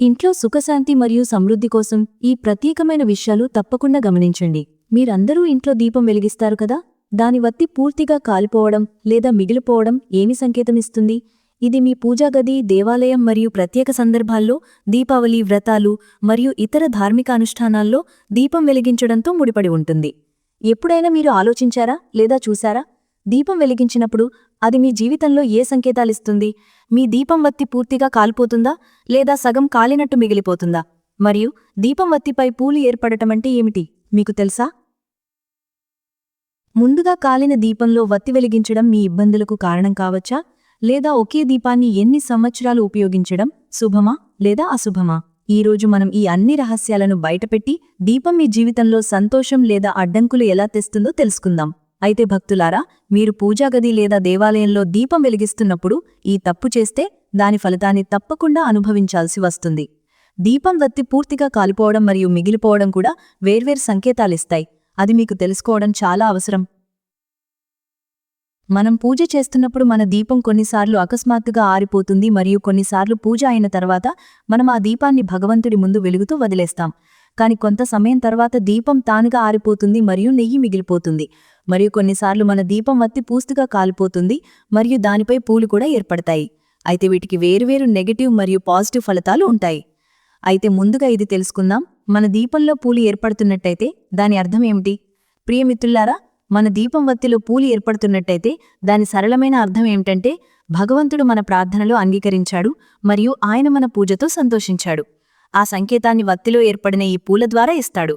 ఇంట్లో సుఖశాంతి మరియు సమృద్ధి కోసం ఈ ప్రత్యేకమైన విషయాలు తప్పకుండా గమనించండి. మీరందరూ ఇంట్లో దీపం వెలిగిస్తారు కదా? దాని వత్తి పూర్తిగా కాలిపోవడం లేదా మిగిలిపోవడం ఏమి సంకేతమిస్తుంది? ఇది మీ పూజా గది దేవాలయం మరియు ప్రత్యేక సందర్భాల్లో దీపావళి వ్రతాలు మరియు ఇతర ధార్మిక అనుష్ఠానాల్లో దీపం వెలిగించడంతో ముడిపడి ఉంటుంది. ఎప్పుడైనా మీరు ఆలోచించారా లేదా చూశారా? దీపం వెలిగించినప్పుడు అది మీ జీవితంలో ఏ సంకేతాలిస్తుంది? మీ దీపం వత్తి పూర్తిగా కాలిపోతుందా? లేదా సగం కాలినట్టు మిగిలిపోతుందా? మరియు దీపం వత్తిపై పూలు ఏర్పడటమంటే ఏమిటి? మీకు తెలుసా? ముందుగా కాలిన దీపంలో వత్తి వెలిగించడం మీ ఇబ్బందులకు కారణం కావచ్చా? లేదా ఒకే దీపాన్ని ఎన్ని సంవత్సరాలు ఉపయోగించడం శుభమా లేదా అశుభమా? ఈరోజు మనం ఈ అన్ని రహస్యాలను బయటపెట్టి దీపం మీ జీవితంలో సంతోషం లేదా అడ్డంకులు ఎలా తెస్తుందో తెలుసుకుందాం. అయితే భక్తులారా మీరు పూజాగది లేదా దేవాలయంలో దీపం వెలిగిస్తున్నప్పుడు ఈ తప్పు చేస్తే దాని ఫలితాన్ని తప్పకుండా అనుభవించాల్సి వస్తుంది. దీపం వత్తి పూర్తిగా కాలిపోవడం మరియు మిగిలిపోవడం కూడా వేర్వేరు సంకేతాలిస్తాయి. అది మీకు తెలుసుకోవడం చాలా అవసరం. మనం పూజ చేస్తున్నప్పుడు మన దీపం కొన్నిసార్లు అకస్మాత్తుగా ఆరిపోతుంది మరియు కొన్నిసార్లు పూజ అయిన తర్వాత మనం ఆ దీపాన్ని భగవంతుడి ముందు వెలుగుతూ వదిలేస్తాం. కాని కొంత సమయం తర్వాత దీపం తానుగా ఆరిపోతుంది మరియు నెయ్యి మిగిలిపోతుంది. మరియు కొన్నిసార్లు మన దీపం వత్తి పూస్తుగా కాలిపోతుంది మరియు దానిపై పూలు కూడా ఏర్పడతాయి. అయితే వీటికి వేరువేరు నెగటివ్ మరియు పాజిటివ్ ఫలితాలు ఉంటాయి. అయితే ముందుగా ఇది తెలుసుకుందాం. మన దీపంలో పూలు ఏర్పడుతున్నట్టయితే దాని అర్థం ఏమిటి? ప్రియమిత్రులారా మన దీపం వత్తిలో పూలు ఏర్పడుతున్నట్టయితే దాని సరళమైన అర్థం ఏమిటంటే భగవంతుడు మన ప్రార్థనలో అంగీకరించాడు మరియు ఆయన మన పూజతో సంతోషించాడు. ఆ సంకేతాన్ని వత్తిలో ఏర్పడిన ఈ పూల ద్వారా ఇస్తాడు.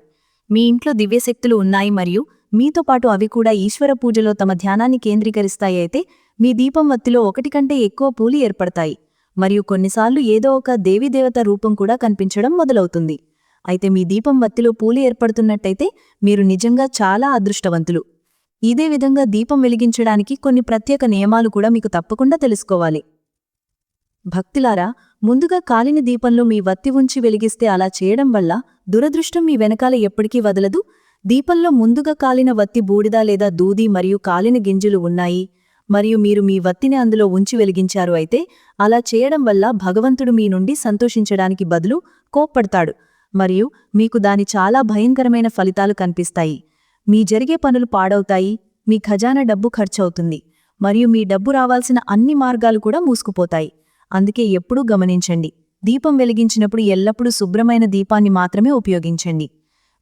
మీ ఇంట్లో దివ్యశక్తులు ఉన్నాయి మరియు మీతో పాటు అవి కూడా ఈశ్వర పూజలో తమ ధ్యానాన్ని కేంద్రీకరిస్తాయి అయితే మీ దీపం వత్తిలో ఒకటి కంటే ఎక్కువ పూలు ఏర్పడతాయి. మరియు కొన్నిసార్లు ఏదో ఒక దేవీదేవత రూపం కూడా కనిపించడం మొదలవుతుంది. అయితే మీ దీపం వత్తిలో పూలు ఏర్పడుతున్నట్టయితే మీరు నిజంగా చాలా అదృష్టవంతులు. ఇదే విధంగా దీపం వెలిగించడానికి కొన్ని ప్రత్యేక నియమాలు కూడా మీకు తప్పకుండా తెలుసుకోవాలి. భక్తులారా ముందుగా కాలిన దీపంలో మీ వత్తి ఉంచి వెలిగిస్తే అలా చేయడం వల్ల దురదృష్టం మీ వెనకాల ఎప్పటికీ వదలదు. దీపంలో ముందుగా కాలిన వత్తి బూడిద లేదా దూది మరియు కాలిన గింజలు ఉన్నాయి. మరియు మీరు మీ వత్తిని అందులో ఉంచి వెలిగించారు అయితే అలా చేయడం వల్ల భగవంతుడు మీ నుండి సంతోషించడానికి బదులు కోప్పడతాడు. మరియు మీకు దాని చాలా భయంకరమైన ఫలితాలు కనిపిస్తాయి. మీ జరిగే పనులు పాడవుతాయి. మీ ఖజానా డబ్బు ఖర్చవుతుంది. మరియు మీ డబ్బు రావాల్సిన అన్ని మార్గాలు కూడా మూసుకుపోతాయి. అందుకే ఎప్పుడూ గమనించండి. దీపం వెలిగించినప్పుడు ఎల్లప్పుడూ శుభ్రమైన దీపాన్ని మాత్రమే ఉపయోగించండి.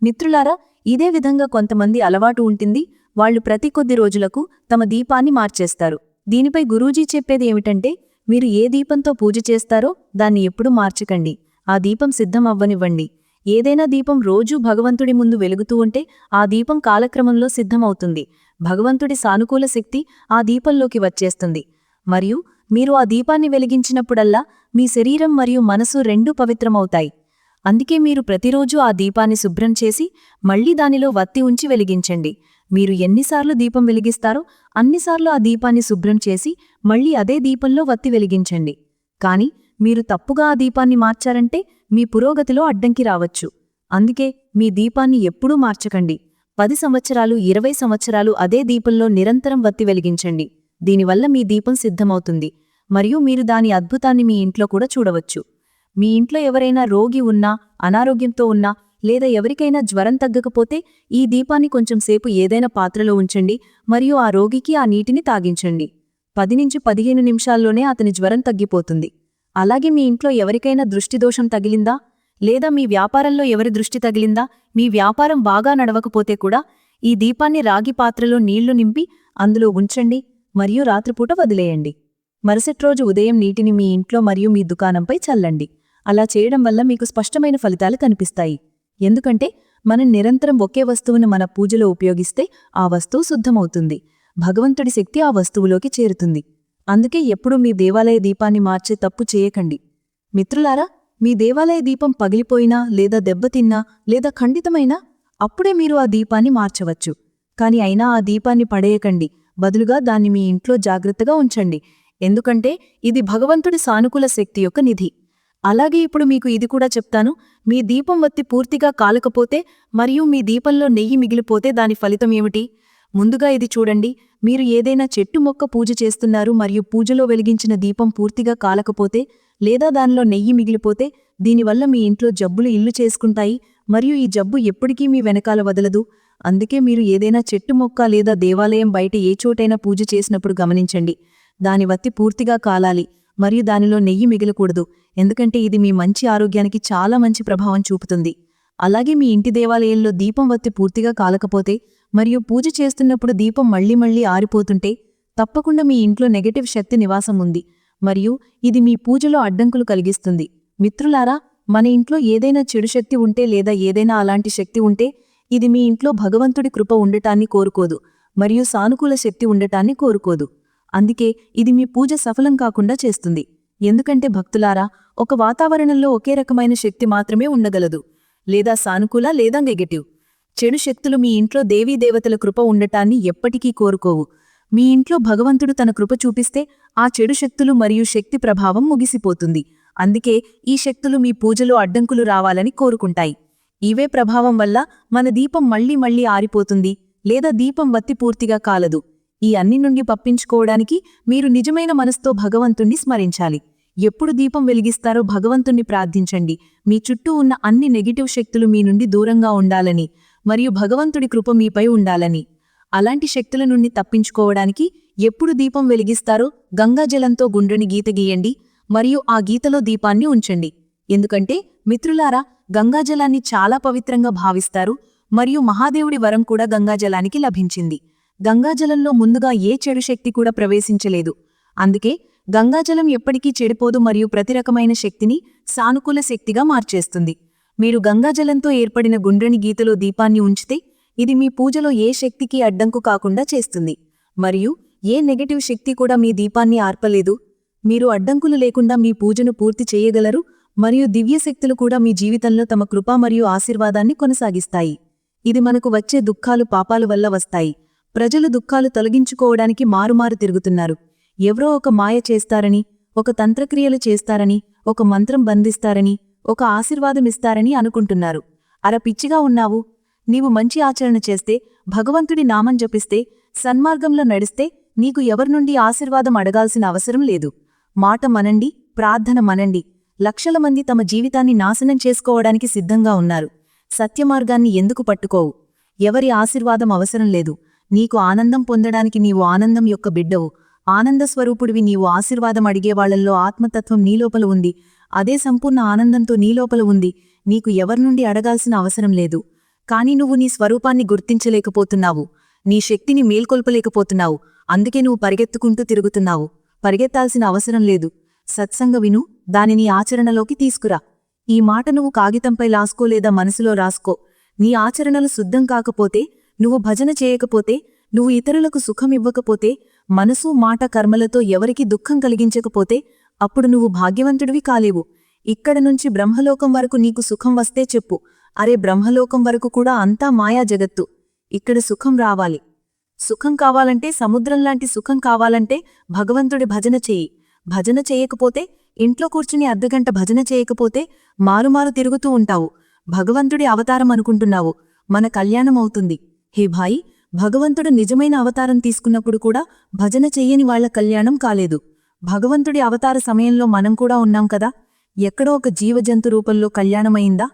మిత్రులారా ఇదే విధంగా కొంతమంది అలవాటు ఉంటుంది వాళ్ళు ప్రతి కొద్ది రోజులకు తమ దీపాన్ని మార్చేస్తారు. దీనిపై గురూజీ చెప్పేది ఏమిటంటే మీరు ఏ దీపంతో పూజ చేస్తారో దాన్ని ఎప్పుడూ మార్చకండి. ఆ దీపం సిద్ధం అవ్వనివ్వండి. ఏదైనా దీపం రోజూ భగవంతుడి ముందు వెలుగుతూ ఉంటే ఆ దీపం కాలక్రమంలో సిద్ధమవుతుంది. భగవంతుడి సానుకూల శక్తి ఆ దీపంలోకి వచ్చేస్తుంది. మరియు మీరు ఆ దీపాన్ని వెలిగించినప్పుడల్లా మీ శరీరం మరియు మనసు రెండూ పవిత్రమవుతాయి. అందుకే మీరు ప్రతిరోజూ ఆ దీపాన్ని శుభ్రం చేసి మళ్ళీ దానిలో వత్తి ఉంచి వెలిగించండి. మీరు ఎన్నిసార్లు దీపం వెలిగిస్తారో అన్నిసార్లు ఆ దీపాన్ని శుభ్రం చేసి మళ్ళీ అదే దీపంలో వత్తి వెలిగించండి. కాని మీరు తప్పుగా ఆ దీపాన్ని మార్చారంటే మీ పురోగతిలో అడ్డంకి రావచ్చు. అందుకే మీ దీపాన్ని ఎప్పుడూ మార్చకండి. పది సంవత్సరాలు ఇరవై సంవత్సరాలు అదే దీపంలో నిరంతరం వత్తి వెలిగించండి. దీనివల్ల మీ దీపం సిద్ధమవుతుంది. మరియు మీరు దాని అద్భుతాన్ని మీ ఇంట్లో కూడా చూడవచ్చు. మీ ఇంట్లో ఎవరైనా రోగి ఉన్నా అనారోగ్యంతో ఉన్నా లేదా ఎవరికైనా జ్వరం తగ్గకపోతే ఈ దీపాన్ని కొంచెం సేపు ఏదైనా పాత్రలో ఉంచండి మరియు ఆ రోగికి ఆ నీటిని తాగించండి. పది నుంచి పదిహేను నిమిషాల్లోనే అతని జ్వరం తగ్గిపోతుంది. అలాగే మీ ఇంట్లో ఎవరికైనా దృష్టిదోషం తగిలిందా? లేదా మీ వ్యాపారంలో ఎవరి దృష్టి తగిలిందా? మీ వ్యాపారం బాగా నడవకపోతే కూడా ఈ దీపాన్ని రాగి పాత్రలో నీళ్ళు నింపి అందులో ఉంచండి మరియు రాత్రిపూట వదిలేయండి. మరుసటి రోజు ఉదయం నీటిని మీ ఇంట్లో మరియు మీ దుకాణంపై చల్లండి. అలా చేయడం వల్ల మీకు స్పష్టమైన ఫలితాలు కనిపిస్తాయి. ఎందుకంటే మనం నిరంతరం ఒకే వస్తువును మన పూజలో ఉపయోగిస్తే ఆ వస్తువు శుద్ధమవుతుంది. భగవంతుడి శక్తి ఆ వస్తువులోకి చేరుతుంది. అందుకే ఎప్పుడూ మీ దేవాలయ దీపాన్ని మార్చే తప్పు చేయకండి. మిత్రులారా మీ దేవాలయ దీపం పగిలిపోయినా లేదా దెబ్బతిన్నా లేదా ఖండితమైనా అప్పుడే మీరు ఆ దీపాన్ని మార్చవచ్చు. కాని అయినా ఆ దీపాన్ని పడేయకండి. బదులుగా దాన్ని మీ ఇంట్లో జాగ్రత్తగా ఉంచండి. ఎందుకంటే ఇది భగవంతుడి సానుకూల శక్తి యొక్క నిధి. అలాగే ఇప్పుడు మీకు ఇది కూడా చెప్తాను. మీ దీపం వత్తి పూర్తిగా కాలకపోతే మరియు మీ దీపంలో నెయ్యి మిగిలిపోతే దాని ఫలితం ఏమిటి? ముందుగా ఇది చూడండి. మీరు ఏదైనా చెట్టు మొక్క పూజ చేస్తున్నారు మరియు పూజలో వెలిగించిన దీపం పూర్తిగా కాలకపోతే లేదా దానిలో నెయ్యి మిగిలిపోతే దీనివల్ల మీ ఇంట్లో జబ్బులు ఇల్లు చేసుకుంటాయి మరియు ఈ జబ్బు ఎప్పటికీ మీ వెనకాల వదలదు. అందుకే మీరు ఏదైనా చెట్టు మొక్క లేదా దేవాలయం బయట ఏ చోటైనా పూజ చేసినప్పుడు గమనించండి. దాని వత్తి పూర్తిగా కాలాలి. మరియు దానిలో నెయ్యి మిగలకూడదు ఎందుకంటే ఇది మీ మంచి ఆరోగ్యానికి చాలా మంచి ప్రభావం చూపుతుంది. అలాగే మీ ఇంటి దేవాలయంలో దీపం వత్తి పూర్తిగా కాలకపోతే మరియు పూజ చేస్తున్నప్పుడు దీపం మళ్ళీ మళ్ళీ ఆరిపోతుంటే తప్పకుండా మీ ఇంట్లో నెగటివ్ శక్తి నివాసం ఉంది మరియు ఇది మీ పూజలో అడ్డంకులు కలిగిస్తుంది. మిత్రులారా మన ఇంట్లో ఏదైనా చెడు శక్తి ఉంటే లేదా ఏదైనా అలాంటి శక్తి ఉంటే ఇది మీ ఇంట్లో భగవంతుడి కృప ఉండటాన్ని కోరుకోదు మరియు సానుకూల శక్తి ఉండటాన్ని కోరుకోదు. అందుకే ఇది మీ పూజ సఫలం కాకుండా చేస్తుంది. ఎందుకంటే భక్తులారా ఒక వాతావరణంలో ఒకే రకమైన శక్తి మాత్రమే ఉండగలదు. లేదా సానుకూల లేదా నెగటివ్. చెడు శక్తులు మీ ఇంట్లో దేవతల కృప ఉండటాన్ని ఎప్పటికీ కోరుకోవు. మీ ఇంట్లో భగవంతుడు తన కృప చూపిస్తే ఆ చెడు శక్తులు మరియు శక్తి ప్రభావం ముగిసిపోతుంది. అందుకే ఈ శక్తులు మీ పూజలో అడ్డంకులు రావాలని కోరుకుంటాయి. ఇవే ప్రభావం వల్ల మన దీపం మళ్ళీ మళ్ళీ ఆరిపోతుంది లేదా దీపం వత్తి పూర్తిగా కాలదు. ఈ అన్ని నుండి పప్పించుకోవడానికి మీరు నిజమైన మనసుతో భగవంతుణ్ణి స్మరించాలి. ఎప్పుడు దీపం వెలిగిస్తారో భగవంతుణ్ణి ప్రార్థించండి. మీ చుట్టూ ఉన్న అన్ని నెగిటివ్ శక్తులు మీ నుండి దూరంగా ఉండాలని మరియు భగవంతుడి కృప మీపై ఉండాలని. అలాంటి శక్తుల నుండి తప్పించుకోవడానికి ఎప్పుడు దీపం వెలిగిస్తారో గంగాజలంతో గుండ్రని గీత గీయండి మరియు ఆ గీతలో దీపాన్ని ఉంచండి. ఎందుకంటే మిత్రులారా గంగాజలాన్ని చాలా పవిత్రంగా భావిస్తారు మరియు మహాదేవుడి వరం కూడా గంగాజలానికి లభించింది. గంగాజలంలో ముందుగా ఏ చెడు శక్తి కూడా ప్రవేశించలేదు. అందుకే గంగాజలం ఎప్పటికీ చెడిపోదు మరియు ప్రతి రకమైన శక్తిని సానుకూల శక్తిగా మార్చేస్తుంది. మీరు గంగాజలంతో ఏర్పడిన గుండ్రని గీతలో దీపాన్ని ఉంచితే ఇది మీ పూజలో ఏ శక్తికి అడ్డంకు కాకుండా చేస్తుంది. మరియు ఏ నెగటివ్ శక్తి కూడా మీ దీపాన్ని ఆర్పలేదు. మీరు అడ్డంకులు లేకుండా మీ పూజను పూర్తి చేయగలరు మరియు దివ్యశక్తులు కూడా మీ జీవితంలో తమ కృప మరియు ఆశీర్వాదాన్ని కొనసాగిస్తాయి. ఇది మనకు వచ్చే దుఃఖాలు పాపాలు వల్ల వస్తాయి. ప్రజలు దుఃఖాలు తొలగించుకోవడానికి మారుమారు తిరుగుతున్నారు. ఎవరో ఒక మాయ చేస్తారని ఒక తంత్రక్రియలు చేస్తారని ఒక మంత్రం బంధిస్తారని ఒక ఆశీర్వాదమిస్తారని అనుకుంటున్నారు. అర పిచ్చిగా ఉన్నావు. నీవు మంచి ఆచరణ చేస్తే భగవంతుడి నామం జపిస్తే సన్మార్గంలో నడిస్తే నీకు ఎవరినుండి ఆశీర్వాదం అడగాల్సిన అవసరం లేదు. మాట మనండి ప్రార్థన మనండి. లక్షల మంది తమ జీవితాన్ని నాశనం చేసుకోవడానికి సిద్ధంగా ఉన్నారు. సత్యమార్గాన్ని ఎందుకు పట్టుకోవు? ఎవరి ఆశీర్వాదం అవసరం లేదు. నీకు ఆనందం పొందడానికి నీవు ఆనందం యొక్క బిడ్డవు. ఆనంద స్వరూపుడివి నీవు ఆశీర్వాదం అడిగేవాళ్ళలో ఆత్మతత్వం నీలోపల ఉంది. అదే సంపూర్ణ ఆనందంతో నీలోపల ఉంది. నీకు ఎవరినుండి అడగాల్సిన అవసరం లేదు. కాని నువ్వు నీ స్వరూపాన్ని గుర్తించలేకపోతున్నావు. నీ శక్తిని మేల్కొల్పలేకపోతున్నావు. అందుకే నువ్వు పరిగెత్తుకుంటూ తిరుగుతున్నావు. పరిగెత్తాల్సిన అవసరం లేదు. సత్సంగ విను దానిని ఆచరణలోకి తీసుకురా. ఈ మాట నువ్వు కాగితంపై లాసుకో లేదా మనసులో రాసుకో. నీ ఆచరణలు శుద్ధం కాకపోతే నువ్వు భజన చేయకపోతే నువ్వు ఇతరులకు సుఖమివ్వకపోతే మనసు మాట కర్మలతో ఎవరికి దుఃఖం కలిగించకపోతే అప్పుడు నువ్వు భాగ్యవంతుడివి కాలేవు. ఇక్కడ నుంచి బ్రహ్మలోకం వరకు నీకు సుఖం వస్తే చెప్పు. అరే బ్రహ్మలోకం వరకు కూడా అంతా మాయా జగత్తు. ఇక్కడ సుఖం రావాలి. సుఖం కావాలంటే సముద్రంలాంటి సుఖం కావాలంటే భగవంతుడి భజన చేయి. భజన చేయకపోతే ఇంట్లో కూర్చుని అర్ధగంట భజన చేయకపోతే మారుమారు తిరుగుతూ ఉంటావు. భగవంతుడి అవతారం అనుకుంటున్నావు. మన కళ్యాణం అవుతుంది. హే భాయ్ భగవంతుడు నిజమైన అవతారం తీసుకున్నప్పుడు కూడా భజన చెయ్యని వాళ్ళ కళ్యాణం కాలేదు. భగవంతుడి అవతార సమయంలో మనం కూడా ఉన్నాం కదా ఎక్కడో ఒక జీవజంతు రూపంలో కళ్యాణమైందా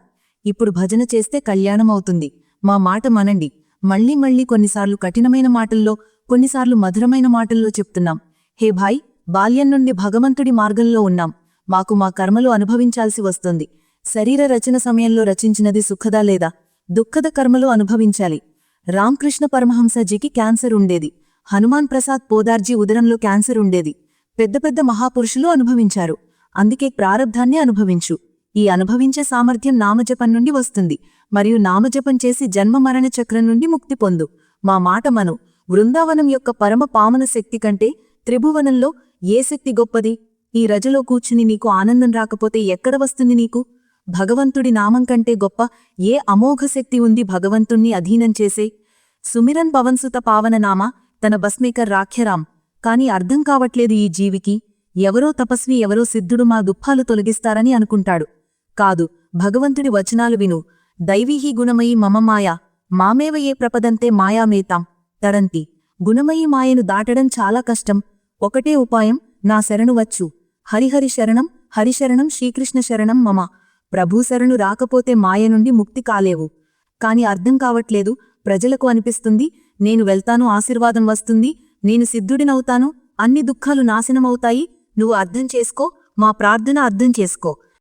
ఇప్పుడు భజన చేస్తే కళ్యాణం అవుతుంది మా మాట మనండి. మళ్ళీ మళ్ళీ కొన్నిసార్లు కఠినమైన మాటల్లో కొన్నిసార్లు మధురమైన మాటల్లో చెప్తున్నాం. హే భాయ్ బాల్యం నుండి భగవంతుడి మార్గంలో ఉన్నాం. మాకు మా కర్మలు అనుభవించాల్సి వస్తుంది. శరీర రచన సమయంలో రచించినది సుఖదా లేదా? దుఃఖద కర్మలు అనుభవించాలి. రామకృష్ణ పరమహంసజీకి క్యాన్సర్ ఉండేది. హనుమాన్ ప్రసాద్ పోదార్జీ ఉదరంలో క్యాన్సర్ ఉండేది. పెద్ద పెద్ద మహాపురుషులు అనుభవించారు. అందుకే ప్రారబ్ధాన్ని అనుభవించు. ఈ అనుభవించే సామర్థ్యం నామజపం నుండి వస్తుంది. మరియు నామజపం చేసి జన్మ మరణ చక్రం నుండి ముక్తి పొందు. మా మాట మను. బృందావనం యొక్క పరమ పావన శక్తి కంటే త్రిభువనంలో ఏ శక్తి గొప్పది? ఈ రజలో కూర్చుని నీకు ఆనందం రాకపోతే ఎక్కడ వస్తుంది నీకు? భగవంతుడి నామం కంటే గొప్ప ఏ అమోఘ శక్తి ఉంది భగవంతుణ్ణి అధీనం చేసే? సుమిరన్ పవన్సుత పావననామ తన బస్మేకర్ రాఖ్యరాం కాని అర్థం కావట్లేదు ఈ జీవికి. ఎవరో తపస్వి ఎవరో సిద్ధుడు మా దుఃఖాలు తొలగిస్తారని అనుకుంటాడు. కాదు భగవంతుడి వచనాలు విను. దైవీహి గుణమయి మమ మాయ. మామేవ ఏ ప్రపదంతే మాయామేతాం తరంతి గుణమయి మాయను దాటడం చాలా కష్టం. ఒకటే ఉపాయం నా శరణు వచ్చు. హరిహరి శరణం హరిశరణం శ్రీకృష్ణ శరణం మమ. ప్రభూశరణు రాకపోతే మాయ నుండి ముక్తి కాలేవు. కాని అర్థం కావట్లేదు ప్రజలకు అనిపిస్తుంది నేను వెళ్తాను ఆశీర్వాదం వస్తుంది నేను సిద్ధుడినవుతాను అన్ని దుఃఖాలు నాశనమవుతాయి నువ్వు అర్థం చేసుకో మా ప్రార్థన అర్థం చేసుకో.